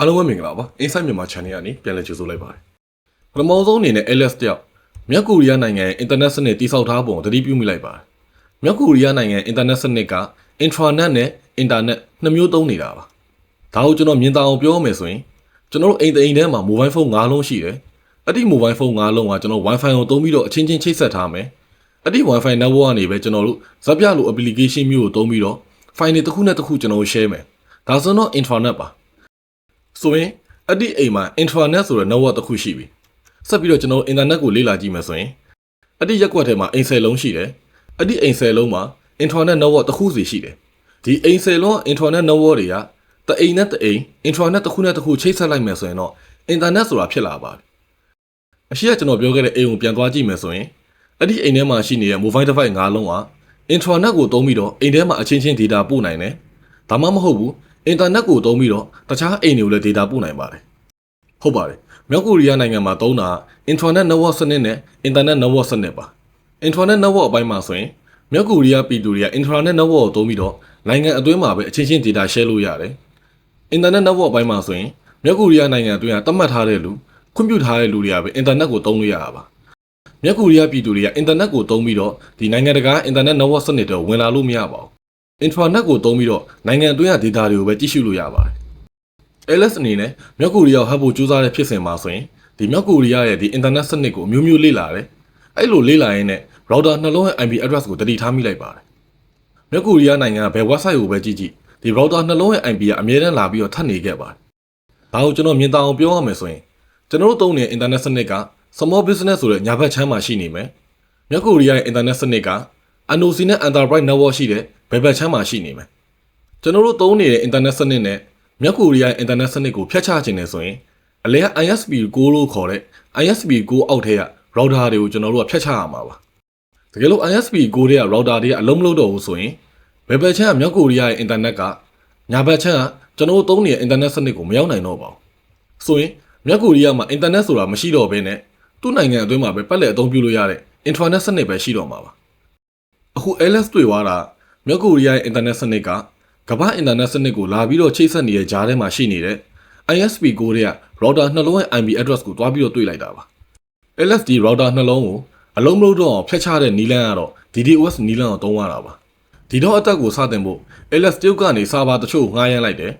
အားလုံးပဲမင်္ဂလာပါ Insight မြန်မာ Channel ကနေပြန်လည်ကြိုဆိုလိုက်ပါတယ်ပထမဆုံးအနေနဲ့ LS တယောက်မြောက်ကိုရီးယားနိုင်ငံရဲ့ internet စနစ်တိစောက်ထားပုံကိုသတိပြုမိလိုက်ပါတယ်မြောက်ကိုရီးယားနိုင်ငံ internet စနစ်က intranet နဲ့ internet နှစ်မျိုးသုံးနေတာပါဒါကိုကျွန်တော်မြင်သာအောင်ပြောမယ်ဆိုရင်ကျွန်တော်တို့အိမ်တအိမ်ထဲမှာ mobile phone ၅လုံးရှိတယ်အဲ့ဒီ mobile phone ၅လုံးကကျွန်တော် wifi ကိုသုံးပြီးတော့အချင်းချင်းချိတ်ဆက်ထားမယ်အဲ့ဒီ wifi network ကနေပဲကျွန်တော်တို့ဇက်ပြလို application မျိုးကိုသုံးပြီးတော့ file တွေတစ်ခုနဲ့တစ်ခုကျွန်တော်တို့ share မယ်ဒါဆိုတော့ intranet ပါ ဆိုရင်အဲ့ဒီအိမ်မှာ intranet ဆိုတဲ့ network တစ်ခုရှိပြီဆက်ပြီးတော့ကျွန်တော် internet ကိုလေ့လာကြည့်မယ်ဆိုရင်အဲ့ဒီရက်ကွက်ထဲမှာအိမ်ဆယ်လုံးရှိတယ်အဲ့ဒီအိမ်ဆယ်လုံးမှာ intranet network တစ်ခုစီရှိတယ်ဒီအိမ်ဆယ်လုံးက intranet network တွေကတအိမ်နဲ့တအိမ် intranet တစ်ခုနဲ့တစ်ခုချိတ်ဆက်လိုက်မယ်ဆိုရင်တော့ internet ဆိုတာဖြစ်လာပါပြီအရှိကကျွန်တော်ပြောခဲ့တဲ့အိမ်ကိုပြန်သွားကြည့်မယ်ဆိုရင်အဲ့ဒီအိမ်ထဲမှာရှိနေတဲ့ mobile device ၅လုံးက intranet ကိုသုံးပြီးတော့အိမ်ထဲမှာအချင်းချင်း data ပို့နိုင်တယ်ဒါမှမဟုတ်ဘူး အင်တာနက်ကိုသုံးပြီးတော့တခြားအိမ်တွေကိုလည်း data ပို့နိုင်ပါတယ်။ဟုတ်ပါတယ်။မြောက်ကိုရီးယားနိုင်ငံမှာသုံးတာ internet network စနစ်နဲ့ internet network စနစ်ပါ။ internet network အပိုင်းမှာဆိုရင်မြောက်ကိုရီးယားပြည်သူတွေက internet network ကိုသုံးပြီးတော့နိုင်ငံအတွင်းမှာပဲအချင်းချင်း data share လို့ရတယ်။ internet network အပိုင်းမှာဆိုရင်မြောက်ကိုရီးယားနိုင်ငံအတွင်းကတတ်မှတ်ထားတဲ့လူခွင့်ပြုထားတဲ့လူတွေကပဲ internet ကိုသုံးလို့ရတာပါ။မြောက်ကိုရီးယားပြည်သူတွေက internet ကိုသုံးပြီးတော့ဒီနိုင်ငံတကာ internet network စနစ်တွေဝင်လာလို့မရပါဘူး။ intranet ကိုသုံးပြီးတော့နိုင်ငံအတွင်းက data တွေကိုပဲကြည့်ရှုလို့ရပါတယ်။ LS အနေနဲ့မြောက်ကိုရီးယားကိုဟပ်ဖို့ကြိုးစားတဲ့ဖြစ်စဉ်မှာဆိုရင်ဒီမြောက်ကိုရီးယားရဲ့ဒီ internet စနစ်ကိုအမျိုးမျိုးလေ့လာတယ်။အဲ့လိုလေ့လာရင်းနဲ့ router နှလုံးရဲ့ IP address ကိုတတိထားမိလိုက်ပါတယ်။မြောက်ကိုရီးယားနိုင်ငံကဘယ် website ကိုပဲကြည့်ကြည့်ဒီ router နှလုံးရဲ့ IP ကအမြဲတမ်းလာပြီးတော့ထပ်နေခဲ့ပါတယ်။ဒါကိုကျွန်တော်မြင်သာအောင်ပြောရမယ်ဆိုရင်ကျွန်တော်တို့သုံးနေတဲ့ internet စနစ်က small business ဆိုတဲ့ညာဘက်ချမ်းမှာရှိနေမယ်။မြောက်ကိုရီးယားရဲ့ internet စနစ်က NOC နဲ့ Enterprise Network ရှိတဲ့ ဘယ်ဘက်ချမ်းမှာရှိနေမယ်။ကျွန်တော်တို့သုံးနေတဲ့ internet စနစ်နဲ့မြောက်ကိုရီးယားရဲ့ internet စနစ်ကိုဖျက်ချခြင်းနဲ့ဆိုရင်အလဲက ISP 6လို့ခေါ်တဲ့ ISP 6အောက်ထဲက router တွေကိုကျွန်တော်တို့ကဖျက်ချရမှာပါ။တကယ်လို့ ISP 6တဲ့က router တွေကအလုံးမလုံးတော့ဘူးဆိုရင်ဘယ်ဘက်ချမ်းကမြောက်ကိုရီးယားရဲ့ internet ကညာဘက်ချမ်းကကျွန်တော်တို့သုံးနေတဲ့ internet စနစ်ကိုမရောက်နိုင်တော့ပါဘူး။ဆိုရင်မြောက်ကိုရီးယားမှာ internet ဆိုတာမရှိတော့ဘဲနဲ့သူ့နိုင်ငံအတွင်းမှာပဲပတ်လက်အသုံးပြုလို့ရတဲ့ intranet စနစ်ပဲရှိတော့မှာပါ။အခု LS တွေ့သွားတာ မြောက်ကိုရီးယားရဲ့ internet စနစ်ကကမ္ဘာအင်တာနက်စနစ်ကိုလာပြီးတော့ချိတ်ဆက်နေတဲ့ဂျားထဲမှာရှိနေတဲ့ ISP ကိုတွေက router နှလုံးရဲ့ IP address ကိုတွားပြီးတော့တွေ့လိုက်တာပါ LSD router နှလုံးကိုအလုံးမလို့တော့အောင်ဖျက်ချတဲ့နီလန်းကတော့ DDoS နီလန်းကိုသုံးရတာပါဒီတော့အတက်ကိုစတင်ဖို့ LS တရုတ်ကနေစာပါတချို့ငှားရမ်းလိုက်တယ်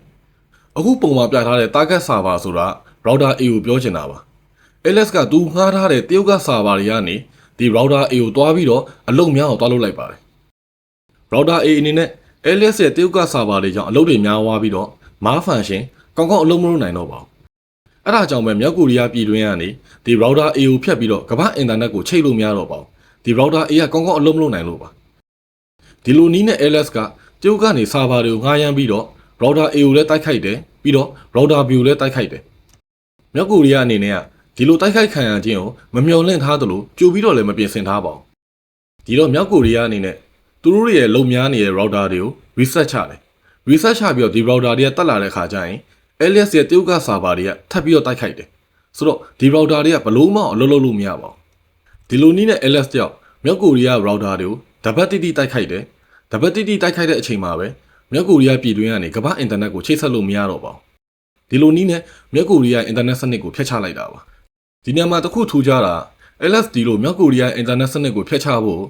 အခုပုံမှာပြထားတဲ့ target server ဆိုတာ router A ကိုပြောချင်တာပါ LS ကသူငှားထားတဲ့တရုတ်က server တွေကနေဒီ router A ကိုတွားပြီးတော့အလုံးများအောင်တွားလုပ်လိုက်ပါတယ် router A အနေနဲ့ LS ရဲ့တရုတ်က server တွေကြောင့်အလုပ်တွေများသွားပြီးတော့မားဖန်ရှင်ကောင်းကောင်းအလုပ်မလုပ်နိုင်တော့ပါဘူး။အဲဒါကြောင့်ပဲမြောက်ကိုရီးယားပြည်တွင်းကနေဒီ router A ကိုဖြတ်ပြီးတော့ကမ္ဘာအင်တာနက်ကိုချိတ်လို့မရတော့ပါဘူး။ဒီ router A ကကောင်းကောင်းအလုပ်မလုပ်နိုင်လို့ပါ။ဒီလိုနည်းနဲ့ LS ကတရုတ်ကနေ server တွေကိုငှားရမ်းပြီးတော့ router A ကိုလည်းတိုက်ခိုက်တယ်ပြီးတော့ router B ကိုလည်းတိုက်ခိုက်တယ်။မြောက်ကိုရီးယားအနေနဲ့ကဒီလိုတိုက်ခိုက်ခံရခြင်းကိုမမျှော်လင့်ထားသလိုကြိုပြီးတော့လည်းမပြင်ဆင်ထားပါဘူး။ဒီတော့မြောက်ကိုရီးယားအနေနဲ့ သူတို့ရဲ့လုံများနေတဲ့ router တွေကို reset ချတယ် reset ချပြီးတော့ဒီ router တွေကတက်လာတဲ့ခါကျရင် alias ရဲ့တရုတ်က server တွေကထပ်ပြီးတော့တိုက်ခိုက်တယ်ဆိုတော့ဒီ router တွေကဘလို့မှအလုပ်လုပ်လို့မရပါဘူးဒီလိုနည်းနဲ့ alias တယောက်မြောက်ကိုရီးယား router တွေကိုတပတ်တိတိတိုက်ခိုက်တယ်တပတ်တိတိတိုက်ခိုက်တဲ့အချိန်မှာပဲမြောက်ကိုရီးယားပြည်တွင်းကနေကမ္ဘာအင်တာနက်ကိုချိတ်ဆက်လို့မရတော့ပါဘူးဒီလိုနည်းနဲ့မြောက်ကိုရီးယားအင်တာနက်စနစ်ကိုဖျက်ချလိုက်တာပါဒီနေရာမှာတစ်ခုထူးခြားတာ LSD လို့မြောက်ကိုရီးယားအင်တာနက်စနစ်ကိုဖျက်ချဖို့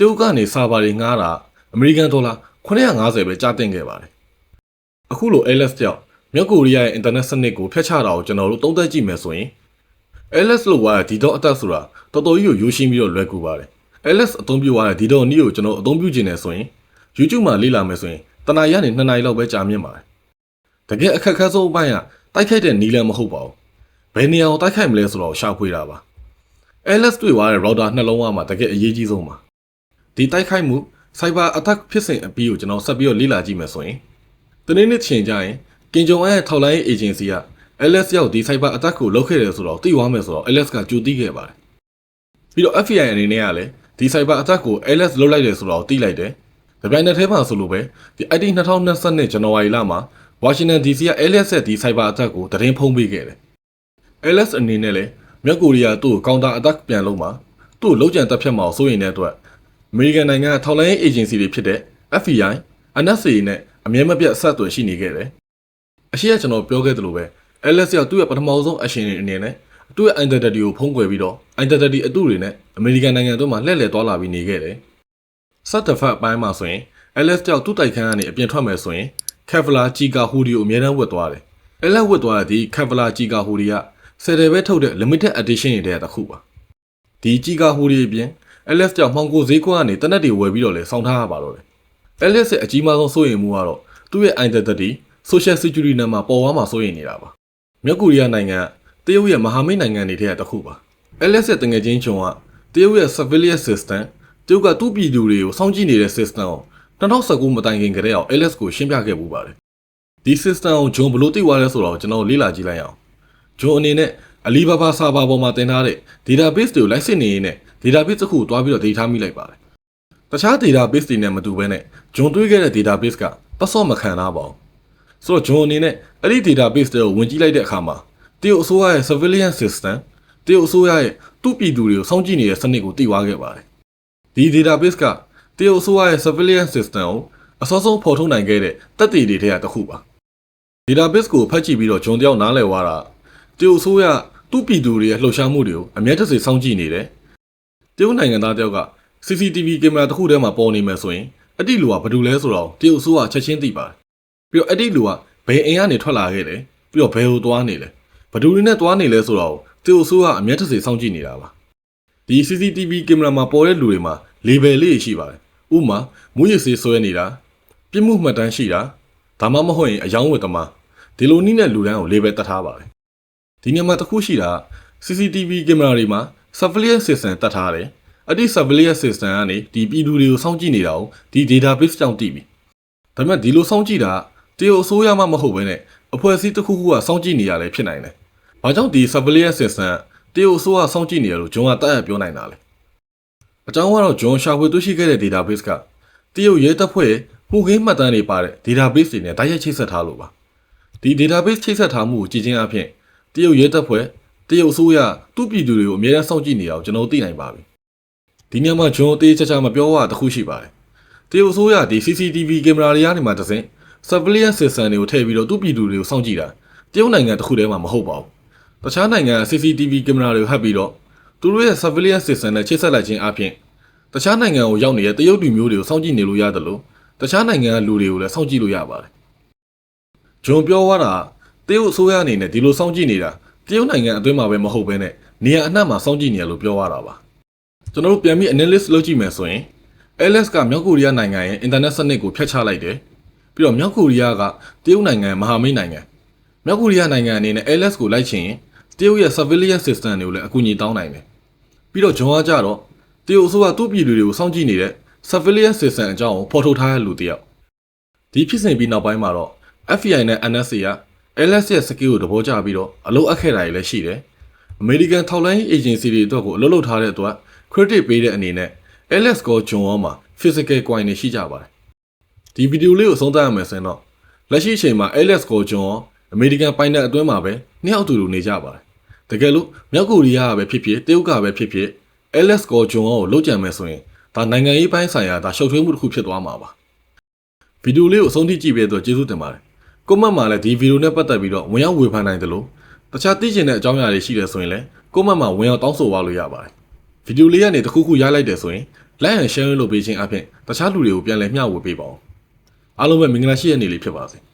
တရုတ်ကနေစာပါတွေငှားတာအမေရိကန်ဒေါ်လာ950ပဲကြာတင်ခဲ့ပါတယ်။အခုလို LS ကြောင့်မြောက်ကိုရီးယားရဲ့အင်တာနက်စနစ်ကိုဖျက်ချတာကိုကျွန်တော်တို့သုံးသပ်ကြည့်မယ်ဆိုရင် LS လို့ว่าဒီတော့အတက်ဆိုတာတော်တော်ကြီးကိုရိုးရှင်းပြီးတော့လွယ်ကူပါတယ်။ LS အသုံးပြုရတဲ့ဒီတော့နည်းကိုကျွန်တော်အသုံးပြုခြင်းနဲ့ဆိုရင် YouTube မှာလေ့လာမယ်ဆိုရင်တနာရီကနေ2နာရီလောက်ပဲကြာမြင့်ပါတယ်။တကယ်အခက်အခဲဆုံးအပိုင်းကတိုက်ခိုက်တဲ့နီးလန်းမဟုတ်ပါဘူး။ဘယ်နေရာကိုတိုက်ခိုက်မလဲဆိုတော့ရှာဖွေတာပါ။ LS တွေ့သွားတဲ့ router နှလုံးကမှတကယ်အရေးကြီးဆုံးပါ။ ဒီတိုက်ခိုက်မှု cyber attack ဖြစ်စဉ်အပြီးကိုကျွန်တော်ဆက်ပြီးတော့လေ့လာကြည့်မယ်ဆိုရင်တနေ့နေ့ချိန်ကြရင်ကင်ဂျုံအန်ရဲ့ထောက်လိုင်း agency က LS ရောက်ဒီ cyber attack ကိုလုပ်ခဲ့တယ်ဆိုတော့သိသွားမယ်ဆိုတော့ LS ကကြိုသိခဲ့ပါတယ်ပြီးတော့ FBI အနေနဲ့ကလည်းဒီ cyber attack ကို LS လုပ်လိုက်တယ်ဆိုတော့သိလိုက်တယ်ဒီပိုင်းနဲ့ထဲမှာဆိုလို့ပဲဒီ IT 2022ဇန်နဝါရီလမှာ Washington DC က LS ရဲ့ဒီ cyber attack ကိုသတင်းဖုံးပေးခဲ့တယ် LS အနေနဲ့လည်းမြောက်ကိုရီးယားသူ့ကို counter attack ပြန်လုပ်မှာသူ့ကိုလုံးကြံတက်ဖြတ်မှာစိုးရင်တဲ့အတွက် အမေရိကန်နိုင်ငံကထောက်လိုင်းရေး agency တွေဖြစ်တဲ့ FBI, NSA နဲ့အမြဲမပြတ်ဆက်သွယ်ရှိနေခဲ့တယ်။အရှိကကျွန်တော်ပြောခဲ့သလိုပဲ LS ရောက်သူ့ရဲ့ပထမဆုံး action တွေအနေနဲ့သူ့ရဲ့ identity ကိုဖုံးကွယ်ပြီးတော့ identity အတုတွေနဲ့အမေရိကန်နိုင်ငံတို့မှာလှည့်လည်သွားလာပြီးနေခဲ့တယ်။စက်တဖက်အပိုင်းမှာဆိုရင် LS ကြောင့်သူ့တိုက်ခန်းကနေအပြင်ထွက်မယ်ဆိုရင် Kevlar Giga Hoodie ကိုအများတန်းဝတ်သွားတယ်။ LS ဝတ်သွားတဲ့ဒီ Kevlar Giga Hoodie ကဆယ်တယ်ပဲထုတ်တဲ့ limited edition တွေတဲ့တစ်ခုပါ။ဒီ Giga Hoodie အပြင် LS ကြောင့်မှောင်ကိုဈေးကွက်ကနေတနက်တွေဝယ်ပြီးတော့လဲစောင်းထားရပါတော့တယ်။ LS ရဲ့အကြီးမားဆုံးစိုးရိမ်မှုကတော့သူ့ရဲ့ identity social security နံပါတ်ပေါ်သွားမှာစိုးရိမ်နေတာပါ။မြောက်ကိုရီးယားနိုင်ငံကတရုတ်ရဲ့မဟာမိတ်နိုင်ငံတွေထဲကတစ်ခုပါ။ LS ရဲ့တငယ်ချင်းချုံကတရုတ်ရဲ့ civilian system တရုတ်ကသူ့ပြည်သူတွေကိုစောင့်ကြည့်နေတဲ့ system ကို2019မတိုင်ခင်ကတည်းက LS ကိုရှင်းပြခဲ့ပူပါတယ်။ဒီ system ကိုဂျွန်ဘလို့သိသွားလဲဆိုတော့ကျွန်တော်လေ့လာကြည့်လိုက်အောင်။ဂျွန်အနေနဲ့ Alibaba server ပေါ်မှာတင်ထားတဲ့ database တွေကိုလိုက်စစ်နေရင်းနဲ့ database တစ်ခုကိုတွားပြီးတော့ data မိလိုက်ပါတယ်။တခြား database တွေနဲ့မတူဘဲနဲ့ဂျွန်တွေးခဲ့တဲ့ database ကပတ်စော့မခံထားပါဘူး။ဆိုတော့ဂျွန်အနေနဲ့အဲ့ဒီ database တွေကိုဝင်ကြည့်လိုက်တဲ့အခါမှာတရုတ်အစိုးရရဲ့ civilian system တရုတ်အစိုးရရဲ့သူ့ပြည်သူတွေကိုစောင့်ကြည့်နေတဲ့စနစ်ကိုသိသွားခဲ့ပါတယ်။ဒီ database ကတရုတ်အစိုးရရဲ့ civilian system ကိုအစောဆုံးဖော်ထုတ်နိုင်ခဲ့တဲ့တက်တည်တွေထဲကတစ်ခုပါ။ database ကိုဖတ်ကြည့်ပြီးတော့ဂျွန်တယောက်နားလည်သွားတာတရုတ်အစိုးရသူ့ပြည်သူတွေရဲ့လှုပ်ရှားမှုတွေကိုအမြဲတစေစောင့်ကြည့်နေတယ်။ တရုတ်နိုင်ငံသားတယောက်က CCTV ကင်မရာတစ်ခုထဲမှာပေါ်နေမယ်ဆိုရင်အဲ့ဒီလူကဘာတူလဲဆိုတော့တရုတ်အစိုးရချက်ချင်းသိပါတယ်။ပြီးတော့အဲ့ဒီလူကဘယ်အိမ်ကနေထွက်လာခဲ့တယ်ပြီးတော့ဘယ်ကိုသွားနေလဲဘယ်သူတွေနဲ့သွားနေလဲဆိုတော့တရုတ်အစိုးရအမျက်တစေစောင့်ကြည့်နေတာပါ။ဒီ CCTV ကင်မရာမှာပေါ်တဲ့လူတွေမှာ label လေးရှိပါတယ်။ဥပမာမူရစ်စေးဆွဲနေတာပြစ်မှုမှတ်တမ်းရှိတာဒါမှမဟုတ်ရင်အယောင်းဝတ်သမားဒီလိုနည်းနဲ့လူတန်းကို label တတ်ထားပါတယ်။ဒီနေရာမှာတစ်ခုရှိတာ CCTV ကင်မရာတွေမှာ surveillance system တတ်ထားတယ်။အဲ့ဒီ surveillance system ကနေဒီပြည်သူတွေကိုစောင့်ကြည့်နေတာကိုဒီ database ကြောင့်သိပြီ။ဒါပေမဲ့ဒီလိုစောင့်ကြည့်တာတရုတ်အစိုးရမှမဟုတ်ဘဲနဲ့အဖွဲ့အစည်းတစ်ခုခုကစောင့်ကြည့်နေရတယ်ဖြစ်နိုင်တယ်။ဘာကြောင့်ဒီ surveillance system တရုတ်အစိုးရစောင့်ကြည့်နေရလို့ဂျွန်ကတတ်ရပြောနိုင်တာလဲ။အကြောင်းကတော့ဂျွန်ရှာဖွေတွေ့ရှိခဲ့တဲ့ database ကတရုတ်ရဲတပ်ဖွဲ့မှုခင်းမှတ်တမ်းတွေပါတဲ့ database တွေနဲ့တိုက်ရိုက်ချိတ်ဆက်ထားလို့ပါ။ဒီ database ချိတ်ဆက်ထားမှုကိုကြည့်ချင်းအဖြစ်တရုတ်ရဲတပ်ဖွဲ့ တရုတ်အစိုးရသူ့ပြည်သူတွေကိုအမြဲတမ်းစောင့်ကြည့်နေအောင်ကျွန်တော်သိနိုင်ပါပြီ။ဒီညမှာဂျွန်အသေးချာချာမပြောရတခုရှိပါတယ်။တရုတ်အစိုးရဒီ CCTV ကင်မရာတွေကနေမှတစင် surveillance system တွေကိုထည့်ပြီးတော့သူ့ပြည်သူတွေကိုစောင့်ကြည့်တာတရုတ်နိုင်ငံတစ်ခုတည်းမှာမဟုတ်ပါဘူး။တခြားနိုင်ငံက CCTV ကင်မရာတွေကိုဟပ်ပြီးတော့သူတို့ရဲ့ surveillance system နဲ့ချိတ်ဆက်လိုက်ခြင်းအပြင်တခြားနိုင်ငံကိုရောက်နေတဲ့တရုတ်လူမျိုးတွေကိုစောင့်ကြည့်နေလို့ရတယ်လို့တခြားနိုင်ငံကလူတွေကိုလည်းစောင့်ကြည့်လို့ရပါတယ်။ဂျွန်ပြောသွားတာတရုတ်အစိုးရအနေနဲ့ဒီလိုစောင့်ကြည့်နေတာ တရုတ်နိုင်ငံအတွင်းမှာပဲမဟုတ်ဘဲနဲ့နေရာအနှံ့မှာစောင့်ကြည့်နေရလို့ပြောရတာပါ။ကျွန်တော်တို့ပြန်ပြီး analyst လုပ်ကြည့်မယ်ဆိုရင် LS ကမြောက်ကိုရီးယားနိုင်ငံရဲ့ internet စနစ်ကိုဖျက်ချလိုက်တယ်။ပြီးတော့မြောက်ကိုရီးယားကတရုတ်နိုင်ငံမဟာမိတ်နိုင်ငံမြောက်ကိုရီးယားနိုင်ငံအနေနဲ့ LS ကိုလိုက်ချင်ရင်တရုတ်ရဲ့ surveillance system တွေကိုလည်းအကူအညီတောင်းနိုင်တယ်။ပြီးတော့ဂျွန်ကကြတော့တရုတ်အစိုးရသူ့ပြည်သူတွေကိုစောင့်ကြည့်နေတဲ့ surveillance system အကြောင်းကိုဖော်ထုတ်ထားတဲ့လူတစ်ယောက်ဒီဖြစ်စဉ်ပြီးနောက်ပိုင်းမှာတော့ FBI နဲ့ NSA က LS ရဲ့ skill ကိုသဘောကျပြီးတော့အလုပ်အပ်ခဲ့တာတွေလည်းရှိတယ်။ American ထောက်လိုင်း agency တွေအတွက်ကိုအလုပ်လုပ်ထားတဲ့အတွက် credit ပေးတဲ့အနေနဲ့ LS ကိုဂျွန်ရောမှာ physical coin တွေရှိကြပါတယ်။ဒီဗီဒီယိုလေးကိုအဆုံးသတ်ရမယ်ဆိုရင်တော့လက်ရှိအချိန်မှာ LS ကိုဂျွန်ရော American ပိုင်တဲ့အတွင်းမှာပဲနှစ်ယောက်အတူတူနေကြပါတယ်။တကယ်လို့မြောက်ကိုရီးယားကပဲဖြစ်ဖြစ်တရုတ်ကပဲဖြစ်ဖြစ် LS ကိုဂျွန်ရောကိုလုတ်ကြံမယ်ဆိုရင်ဒါနိုင်ငံရေးပိုင်းဆိုင်ရာဒါရှုပ်ထွေးမှုတစ်ခုဖြစ်သွားမှာပါ။ဗီဒီယိုလေးကိုအဆုံးထိကြည့်ပေးတဲ့အတွက်ကျေးဇူးတင်ပါတယ်။ ကွန်မန့်မှာလည်းဒီဗီဒီယိုနဲ့ပတ်သက်ပြီးတော့ဝင်ရောက်ဝေဖန်နိုင်တယ်လို့တခြားသိချင်တဲ့အကြောင်းအရာတွေရှိတယ်ဆိုရင်လည်းကွန်မန့်မှာဝင်ရောက်တောင်းဆိုပါလို့ရပါတယ်။ဗီဒီယိုလေးကနေတစ်ခုခုရလိုက်တယ်ဆိုရင် like and share လုပ်ပေးခြင်းအပြင်တခြားလူတွေကိုပြန်လည်မျှဝေပေးပါဦး။အားလုံးပဲမင်္ဂလာရှိတဲ့နေ့လေးဖြစ်ပါစေ။